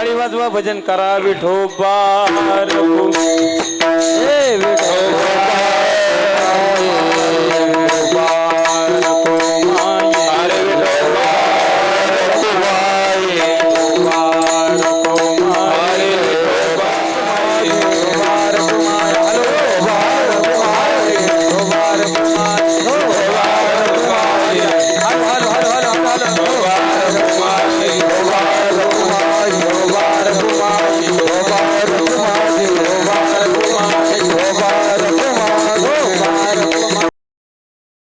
टाळी वाजवा भजन करा विठोबा ए विठोबा.